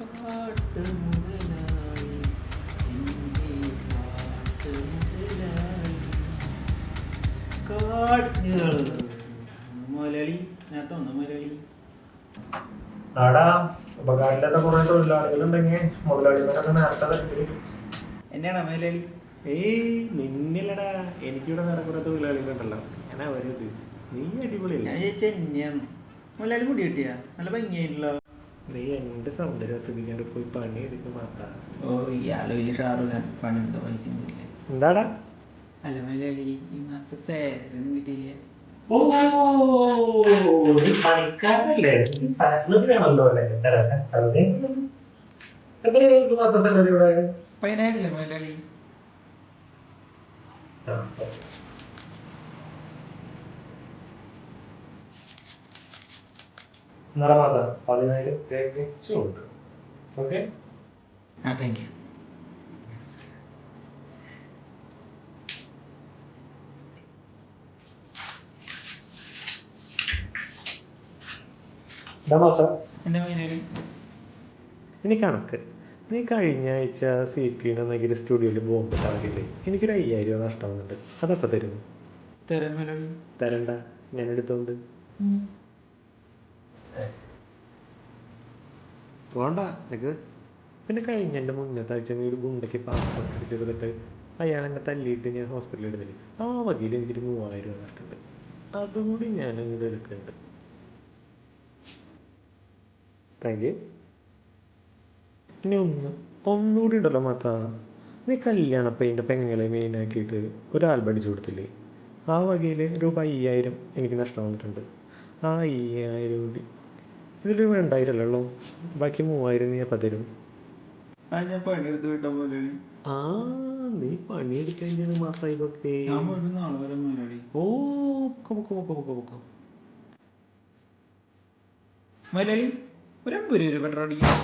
പാട്ട് മുതലായി എന്റെ പാട്ട് മുതലായി കാട്ടുകൾ മുതലാളി നേരത്തെ വന്ന മുതലാളി? ആടാ ഉപകാരമില്ലാത്ത കുറെ തൊഴിലാളികളുണ്ടെങ്കിൽ മുതലാളിമാരൊക്കെ നേരത്തെ വരും എന്നാണ് മുതലാളി? ഏയ് നിന്നില്ലടാ. എനിക്കിവിടെ വേറെ കുറെ തൊഴിലാളികളുണ്ടല്ലോ. ഞാൻ അവരെ ഉദ്ദേശിച്ചു. നീ അടിപൊളിയല്ലേ? ഞാൻ ചോദിച്ച എന്നെയാണ് മുതലാളി മുടി കിട്ടിയാ? നല്ല ഭംഗിയായിട്ടുള്ള നീ എന്റെ സൗന്ദര്യം ആസ്വദിക്കാണ്ട് പോയി പണി എടുക്കും മാത്രം ഓ ഇയാൾ വലിയ ഷാറുഖാൻ പണിയെടുത്ത പൈസ ഒന്നുമില്ല എന്താടാ അല്ല ഈ മാസം സാലറി ഒന്നും കിട്ടിയില്ല ഓ നീ പണിക്കാരല്ലേ നീ സാലറി വേണമല്ലോ അല്ലേ സാലറി എത്രയാണ് ഈ മാസത്തെ സാലറി ഇവിടെ പതിനായിരല്ലേ മുതലാളി ആ, മാതാ പതിനായിരം കൊടുക്കും ഓക്കെ? ആ താങ്ക് യു ഇനി കണക്ക്. നീ കഴിഞ്ഞ ആഴ്ച സി പി എന്നെങ്കിൽ സ്റ്റുഡിയോയിൽ ബോംബ് ഇട്ടാകില്ലേ എനിക്കൊരു അയ്യായിരം രൂപ നഷ്ടം വന്നിട്ട് അതപ്പം തരും? തരാം തരണ്ട. ഞാൻ എടുത്തോണ്ട്. വേണ്ട നിനക്ക്. പിന്നെ കഴിഞ്ഞ എന്റെ മുന്നത്തെ ആഴ്ച ഒരു ഗുണ്ടയ്ക്ക് പാസ്പോർട്ട് അടിച്ചെടുത്തിട്ട് അയാൾ എന്നെ തല്ലിയിട്ട് ഞാൻ ഹോസ്പിറ്റലിൽ എടുത്തില്ല? ആ വകയിൽ എനിക്കൊരു മൂവായിരം രൂപ നഷ്ടമുണ്ട് അതുകൂടി ഞാൻ അങ്ങോട്ട് എടുക്കുന്നുണ്ട്. താങ്ക് യു ഇനി ഒന്ന് ഒന്നുകൂടി ഉണ്ടല്ലോ മാത്ത നീ കല്യാണ പെയിന്റെ പെങ്ങളെ മെയിനാക്കിയിട്ട് ഒരു ആൽബം അടിച്ചു കൊടുത്തില്ലേ? ആ വകയിൽ രൂപ അയ്യായിരം എനിക്ക് നഷ്ടം വന്നിട്ടുണ്ട്. ആ അയ്യായിരം കൂടി ഇതിൽ രണ്ടായിരം അല്ലേ ബാക്കി മൂവായിരം നീ തരും? ആ ഞാൻ പണിയെടുത്ത് വിട്ടാ പോലെ ആ നീ പണിയെടുക്കാൻ മാസം ഇതൊക്കെ ഓ പൊക്കോ പൊക്കോ പൊക്കോ പൊക്കോ മുതലാളി ഒരു അമ്പത് രൂപ പെട്രോൾ അടിക്കാം.